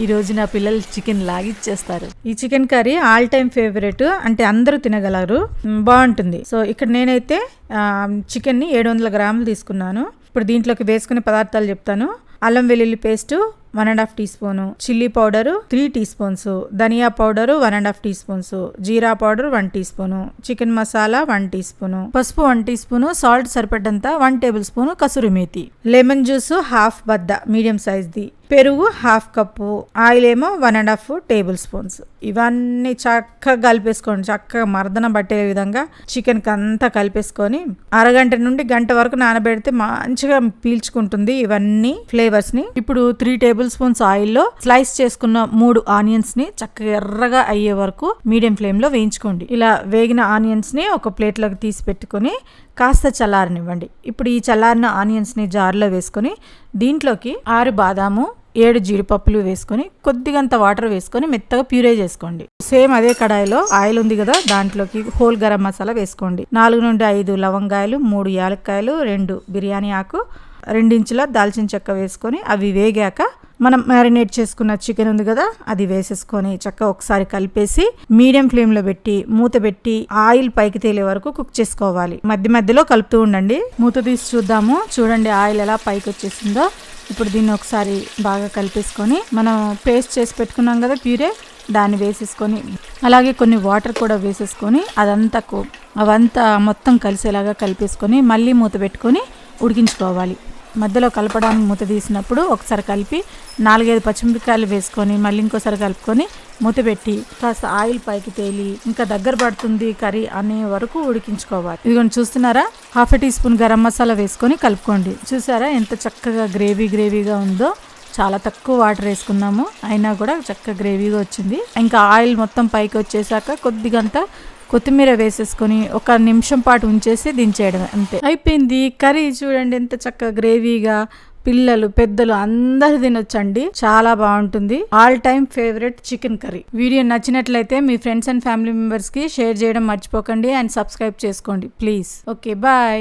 ఈ రోజు నా పిల్లలు చికెన్ లాగిచ్చేస్తారు. ఈ chicken curry all time favourite అంటే అందరూ తినగలరు. బాగుంటుంది. సో ఇక్కడ నేనైతే చికెన్ని ఏడు వందల గ్రాములు తీసుకున్నాను. ఇప్పుడు దీంట్లోకి వేసుకునే పదార్థాలు చెప్తాను. అల్లం వెల్లుల్లి paste one and half teaspoon. Chilli powder three teaspoons. Dhaniya powder one and half teaspoons. Jeera powder one teaspoon. Chicken masala one teaspoon. పసుపు వన్ టీ స్పూను. సాల్ట్ సరిపడంత వన్ టేబుల్ స్పూను కసూరి మేతి. లెమన్ జ్యూస్ హాఫ్ బద్ద medium సైజ్ది. పెరుగు half cup oil ఏమో one and half tablespoons. ఇవన్నీ చక్కగా కలిపేసుకోండి. చక్కగా మర్దన పట్టే విధంగా చికెన్కి అంతా కలిపేసుకొని అరగంట నుండి గంట వరకు నానబెడితే మంచిగా పీల్చుకుంటుంది ఇవన్నీ ఫ్లేవర్స్ని ఇప్పుడు త్రీ టేబుల్ స్పూన్స్ ఆయిల్లో స్లైస్ చేసుకున్న మూడు ఆనియన్స్ని చక్కగా ఎర్రగా అయ్యే వరకు మీడియం ఫ్లేమ్లో వేయించుకోండి. ఇలా వేగిన ఆనియన్స్ని ఒక ప్లేట్లోకి తీసి పెట్టుకొని కాస్త చల్లారనివ్వండి. ఇప్పుడు ఈ చల్లారిన ఆనియన్స్ని జార్లో వేసుకొని దీంట్లోకి ఆరు బాదాము ఏడు జీడిపప్పులు వేసుకొని కొద్దిగంత వాటర్ వేసుకొని మెత్తగా ప్యూరే చేసుకోండి. సేమ్ అదే కడాయిలో ఆయిల్ ఉంది కదా దాంట్లోకి హోల్ గరం మసాలా వేసుకోండి. నాలుగు నుండి ఐదు లవంగాయలు మూడు యాలక్కాయలు రెండు బిర్యానీ ఆకు రెండించుల దాల్చిన చెక్క వేసుకొని అవి వేగాక మనం మ్యారినేట్ చేసుకున్న చికెన్ ఉంది కదా అది వేసేసుకొని చక్క ఒకసారి కలిపేసి మీడియం ఫ్లేమ్లో పెట్టి మూత పెట్టి ఆయిల్ పైకి తేలే వరకు కుక్ చేసుకోవాలి. మధ్య మధ్యలో కలుపుతూ ఉండండి. మూత తీసి చూద్దాము. చూడండి ఆయిల్ ఎలా పైకి వచ్చేసిందో. ఇప్పుడు దీన్ని ఒకసారి బాగా కలిపేసుకొని మనం పేస్ట్ చేసి పెట్టుకున్నాం కదా ప్యూరే దాన్ని వేసేసుకొని అలాగే కొన్ని వాటర్ కూడా వేసేసుకొని అదంతా అవంతా మొత్తం కలిసేలాగా కలిపేసుకొని మళ్ళీ మూత పెట్టుకొని ఉడికించుకోవాలి. మధ్యలో కలపడానికి మూత తీసినప్పుడు ఒకసారి కలిపి నాలుగైదు పచ్చిమిరపకాయలు వేసుకొని మళ్ళీ ఇంకోసారి కలుపుకొని మూత పెట్టి కాస్త ఆయిల్ పైకి తేలి ఇంకా దగ్గర పడుతుంది కర్రీ అనే వరకు ఉడికించుకోవాలి. ఇదిగోండి చూస్తున్నారా? Half teaspoon garam masala వేసుకొని కలుపుకోండి. చూసారా ఎంత చక్కగా గ్రేవీ గ్రేవీగా ఉందో? చాలా తక్కువ వాటర్ వేసుకున్నాము అయినా కూడా చక్కగా గ్రేవీగా వచ్చింది. ఇంకా ఆయిల్ మొత్తం పైకి వచ్చేసాక కొద్దిగంత కొత్తిమీర వేసేసుకొని ఒక నిమిషం పాటు ఉంచేసి దించేయడం అంతే. అయిపోయింది. కర్రీ చూడండి ఎంత చక్కగా గ్రేవీగా పిల్లలు పెద్దలు అందరు తినొచ్చండి. చాలా బాగుంటుంది. All time favourite chicken curry. Video నచ్చినట్లయితే మీ ఫ్రెండ్స్ అండ్ ఫ్యామిలీ మెంబర్స్కి షేర్ చేయడం మర్చిపోకండి అండ్ సబ్స్క్రైబ్ చేసుకోండి ప్లీజ్. Okay bye.